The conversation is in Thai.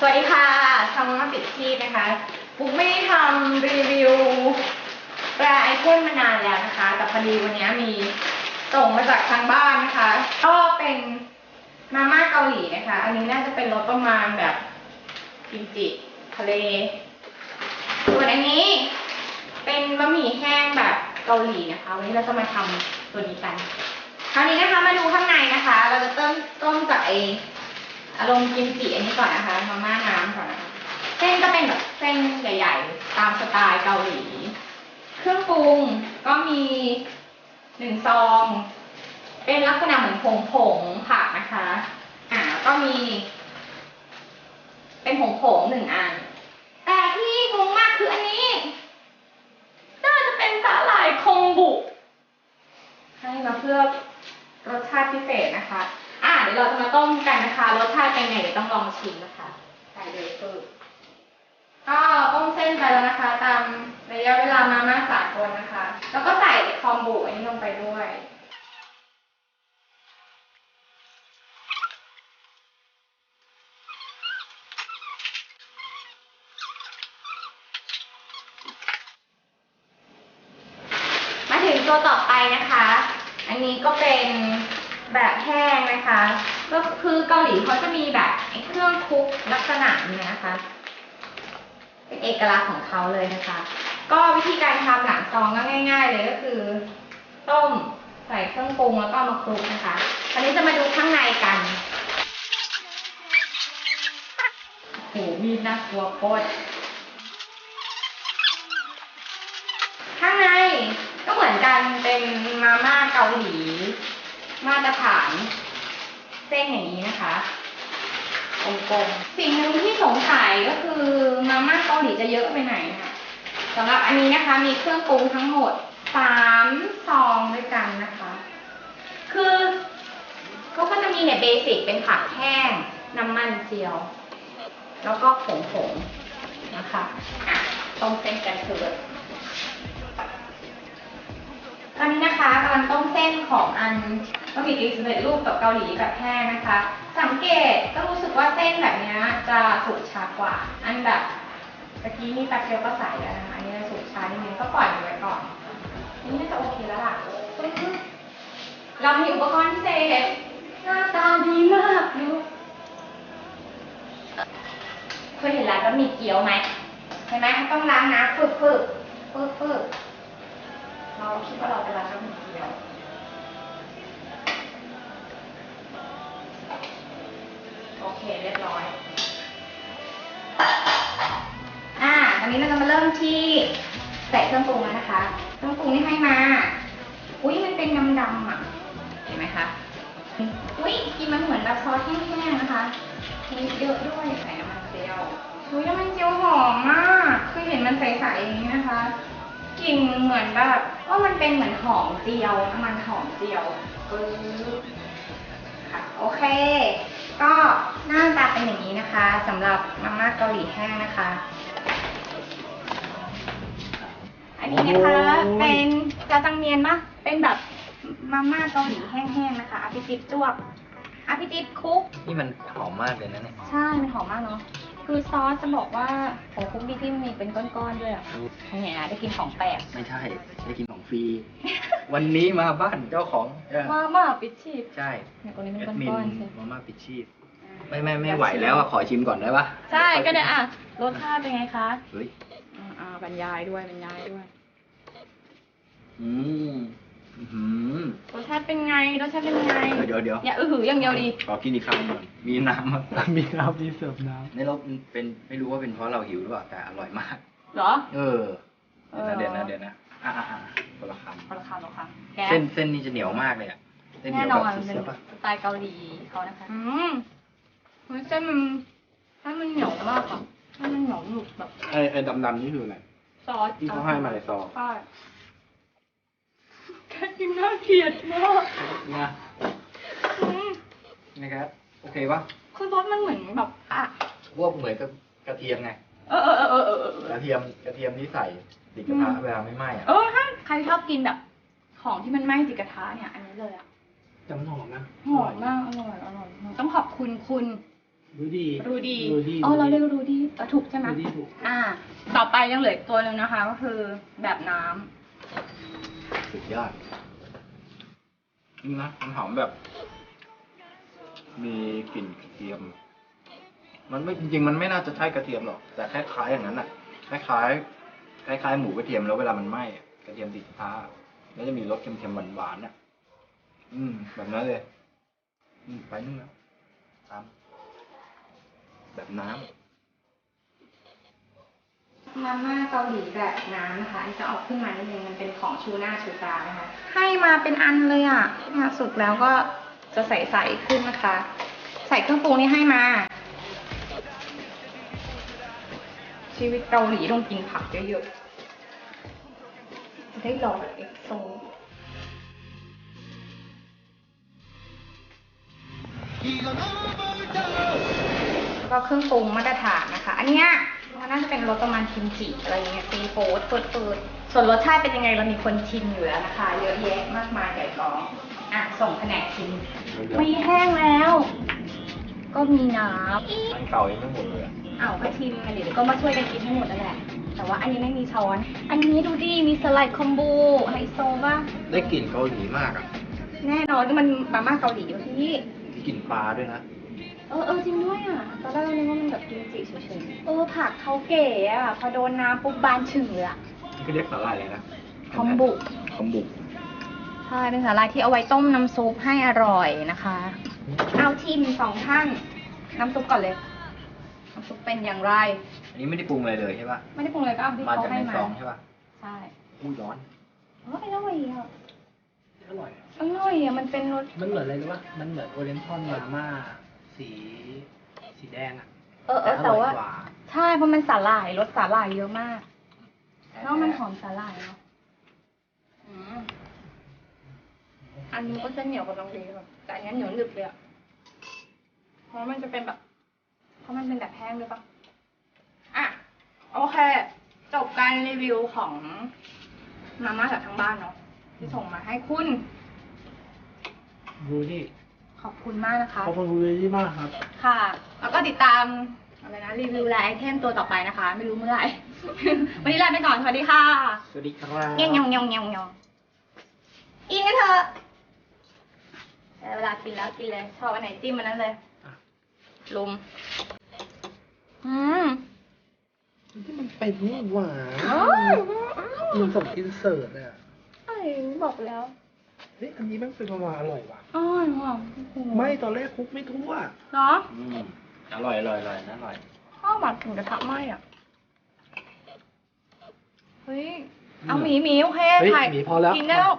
สวัสดีค่ะทำมาปิดชีพนะคะปุ๊กไม่ได้ทำรีวิวแบรนด์ไอเทมมานานแล้วนะคะ แต่พอดีวันนี้มีส่งมาจากทางบ้านนะคะ ก็เป็นมาม่าเกาหลีนะคะ อันนี้น่าจะเป็นรสประมาณแบบกิมจิทะเล ส่วนอันนี้เป็นบะหมี่แห้งแบบเกาหลีนะคะ วันนี้เราจะมาทำตัวนี้กัน คราวนี้นะคะมาดูข้างในนะคะ เราจะต้มต้มจากไอ อารมณ์กิมจิอันนี้ก่อนนะคะมาม่าน้ำก่อนนะคะเส้นก็เป็นแบบเส้นใหญ่ ๆ ตามสไตล์เกาหลี เครื่องปรุงก็มีหนึ่งซอง เป็นลักษณะเหมือนผงผงๆผักนะคะ อ่าก็มี เป็นผงผงๆหนึ่งอัน แต่ที่งงมากคืออันนี้ น่าจะเป็นสาหร่ายคงบุ ให้มาเพื่อรสชาติพิเศษนะคะ อ่าเดี๋ยวเราจะมาต้ม กันนะคะรสชาติเป็นไงเดี๋ยวต้องลองชิมนะคะใส่เลยคือก็ต้มเส้นไปแล้วนะคะ ตามระยะเวลามาม่าสากลนะคะ แล้วก็ใส่คอมบุอันนี้ลงไปด้วยมาถึงตัวต่อไปนะคะ อันนี้ก็เป็นแบบแห้งนะคะ ก็คือเกาหลีเขาจะมีแบบเครื่องคุกลักษณะนี้นะคะ เป็นเอกลักษณ์ของเขาเลยนะคะ ก็วิธีการทำหลังซองก็ง่าย ๆ เลยก็คือ ต้มใส่เครื่องปรุงแล้วก็มาคลุกนะคะอันนี้จะมาดูข้างในกันโอ้โหมีดน่ากลัวโคตรข้างในก็เหมือนกันเป็นมาม่าเกาหลี มาตรฐาน เส้นอย่างนี้นะคะกลมๆสิ่งหนึ่งที่สงสัยก็คือมาม่าเกาหลีจะเยอะไปไหนคะสำหรับอันนี้นะคะมีเครื่องปรุงทั้งหมดสามซองด้วยกันนะคะ คือเขาก็จะมีเนี่ยเบสิกเป็นผักแห้ง น้ำมันเจียว แล้วก็ผงผงนะคะอะต้มเส้นกันเถิดตอนนี้นะคะกำลังต้มเส้นของอัน บะหมี่กึ่งสำเร็จรูปกับเกาหลีแบบแห้งนะคะ สังเกตก็รู้สึกว่าเส้นแบบนี้จะสุกช้ากว่า อันแบบตะกี้นี่แป๊บเดียวก็ใส่แล้วนะคะอันนี้สุกช้านิดนึงก็ปล่อยมันไว้ก่อนอันนี้น่าจะโอเคแล้วล่ะเรามีอุปกรณ์พิเศษหน้าตาดีมากดูเคยเห็นร้านบะหมี่เกี๊ยวไหมเห็นไหมเขาต้องล้างน้ำฝึกฝึกฝึกฝึกเราคิดว่าเราเป็นร้านบะหมี่เกี๊ยว ที่ใส่เครื่องปรุงแล้วนะคะเครื่องปรุงที่ให้มา อุ้ยมันเป็นดำดำๆอะ เห็นไหมคะ อุ้ยกินมันเหมือนแบบซอสแห้งๆนะคะมีเยอะด้วยใส่น้ำมันเจียวอุ้ยน้ำมันเจียวหอมมากคือเห็นมันใสๆอย่างนี้นะคะกลิ่นเหมือนแบบว่ามันเป็นเหมือนหอมเจียวน้ำมันหอมเจียวปึ๊บค่ะโอเค ก็หน้าตาเป็นอย่างนี้นะคะสำหรับมาม่าเกาหลีแห้งนะคะ อันนี้นะคะเป็นจาจังเมียนปะเป็นแบบมาม่าเกาหลีแห้งๆนะคะอาพิจิตจวบอาพิจิตคุก นี่มันหอมมากเลยนะเนี่ยใช่ มันหอมมากเนาะ คือซอสจะบอกว่าโอ้คุกดีที่มันมีเป็นก้อนๆด้วยอะเนี่ยนะได้กินของแปลกไม่ใช่ได้กินของฟรี วันนี้มาบ้านเจ้าของเออมาม่าปิดชีพใช่ เนี่ยตรงนี้แอเป็นดมินก้อนๆใช่ มาม่าปิดชีพ ไม่ไม่ไม่ไหวแล้วอะขอชิมก่อนได้ปะใช่ก็ได้อะรสชาติเป็นไงคะเฮ้ยอ่าบรรยายด้วยบรรยายด้วย อืมอื้อหือรสชาติเป็นไงรสชาติเป็นไงเดี๋ยวเดี๋ยวอย่าอือหืออย่างเดียวดีขอกินอีกคำก่อนมีน้ำมามีน้ำมีเสิร์ฟน้ในรถเป็นไม่รู้ว่าเป็นเพราะเราหิวหรือเปล่าแต่อร่อยมาก เหรอ เออเออ เดี๋ยวนะเดี๋ยวนะอ่าอ่าอ่าคนละคพอละคำหรอคะแกำเส้นเส้นนี่จะเหนียวมากเลยอะเส้นเหนีแน่ยวนอแบบนเป็นสุดๆปะสไตล์เกาหลีเขานะคะอืม เฮ้ยเส้นมันเส้นมันเหนียวมากค่ะเส้นมันเหนียวหนุบแบบำไอ้ไอ้ดำๆนี่คืออะไรซอสที่เขาให้มาในซองใช่แค่กินน่าเกลียดมากนะอืมนะครับ โอเคปะคือรสมันเหมือนแบบอะพวกเหมือนกับกระเทียมไงเออเออเออเออเออเออกระเทียมกระเทียมที่ใส่ติดกระทะเวลาไม่ไหม้อะเออถ้าใครชอบกินแบบ ของที่มันไหม้ติดกระทะเนี่ย อันนี้เลยอะจำหอมนะ หอมมากอร่อยอร่อย ต้องขอบคุณคุณ รู้ดีรูดีรู้ดีอ๋อเราเรียกรูดีเออถูกใช่ไหมรู้ดีถูกอ่า ต่อไปยังเหลืออีกตัวหนึ่งนะคะ ก็คือแบบน้ำสุดยอดนี่นะมันหอมแบบ มีกลิ่นกระเทียม มันไม่จริงๆมันไม่น่าจะใช่กระเทียมหรอก แต่คล้ายๆอย่างนั้นน่ะคล้ายๆคล้ายๆหมูกระเทียมแล้วเวลามันไหม้อะกระเทียมติดผ้าแล้วจะมีรสเค็มๆหวานๆน่ะ อืม แบบนั้นเลย อืมไปนู่นแล้วตาม แบบน้ำมาม่าเกาหลีแบบน้ำนะคะอันนี้จะออกขึ้นมานิดนึงมันเป็นของชูหน้าชูตานะคะ ให้มาเป็นอันเลยอะเนี่ยสุกแล้วก็จะใส่ๆขึ้นนะคะ ใส่เครื่องปรุงนี่ให้มา ชีวิตเกาหลีต้องกินผักเยอะๆจะได้หล่อแบบเอ็กโซ แล้วก็เครื่องปรุงมาตรฐานนะคะ อันเนี้ยมันน่าจะเป็นรสประมาณคิมจิอะไรอย่างเงี้ยซีฟู้ดเปิดเปิดๆส่วนรสชาติเป็นยังไงเรามีคนชิมอยู่แล้วนะคะ เยอะแยะมากมายใหญ่กองอะส่งแผนกชิมไม่แห้งแล้ว ก็มีน้ำมันเก่ายังไม่หมดเลยอะเอาก็ชิมมาเดี๋ยวก็มาช่วยกันกินให้หมดนั่นแหละ แต่ว่าอันนี้ไม่มีช้อน อันนี้ดูดิมีสไลด์คอมโบไฮโซป่ะได้กลิ่นเกาหลีมากอะแน่นอนนี่มันมาม่าเกาหลีอยู่ที่ กลิ่นปลาด้วยนะ เออเออจริงด้วยอะตอนแรกเราคิดว่ามันแบบกิมจิเฉยๆเออผักเขาเก๋อะ พอโดนน้ำปุ๊บบานฉึ่งเลยอะนี่ก็เรียกสาหร่ายเลยนะคอมบุคอมบุใช่เป็นสาหร่ายที่เอาไว้ต้มน้ำซุปให้อร่อยนะคะ เอาทีมสองท่านน้ำซุปก่อนเลยน้ำซุปเป็นอย่างไร อันนี้ไม่ได้ปรุงอะไรเลยใช่ป่ะไม่ได้ปรุงเลยก็เอาที่มาเขาจากให้ในมาซองใช่ป่ะใช่อุ้ยร้อนเอออร่อยอะอร่อย อร่อยอะมันเป็นรสมันเหมือนอะไรรู้ป่ะมันเหมือนโอเรนทอนมาม่า สีสีแดงอะเออเออแต่ว่า ร่อยกว่าใช่เพราะมันสาหร่ายรสสาหร่ายเยอะมากแล้วมันหอมสาหร่ายเนาะอืมอันนี้ก็จะเหนียวกว่าตรงนี้แบบแต่อันนี้เหนียวหนึบเลยอะเพราะมันจะเป็นแบบ เพราะมันเป็นแบบแห้งด้วยปะอะโอเค จบการรีวิวของมาม่าจากทางบ้านเนาะที่ส่งมาให้คุณรู้ดี ขอบคุณมากนะคะ ขอบคุณรู้ดีมากครับ ค่ะ แล้วก็ติดตามอะไรนะรีวิวแลไอเทมตัวต่อไปนะคะ ไม่รู้เมื่อไหร่ วันนี้ลาไปก่อนสวัสดีค่ะสวัสดีครับเงี้ยงยองยองยองยองอินกันเถอะได้เวลากินแล้วกินเลย ชอบอันไหนจิ้มอันนั้นเลยลุม อืมที่มันเป็นนี่หว่าอ้าวมันส่งอินเสิร์ตอะไอ้บอกแล้ว เฮ้ยอันนี้มันเป็นมาม่าอร่อยว่ะอ้าวหอมไม่ตอนแรกคลุกไม่ทั่ว เนาะอืมอร่อยอร่อยอร่อยนะอร่อย ข้าวหมักถึงกระทะไหมอะ เฮ้ย เอาหมีหมีโอเคเฮ้ยถ่ายหมีพอแล้ว กินได้แล้ว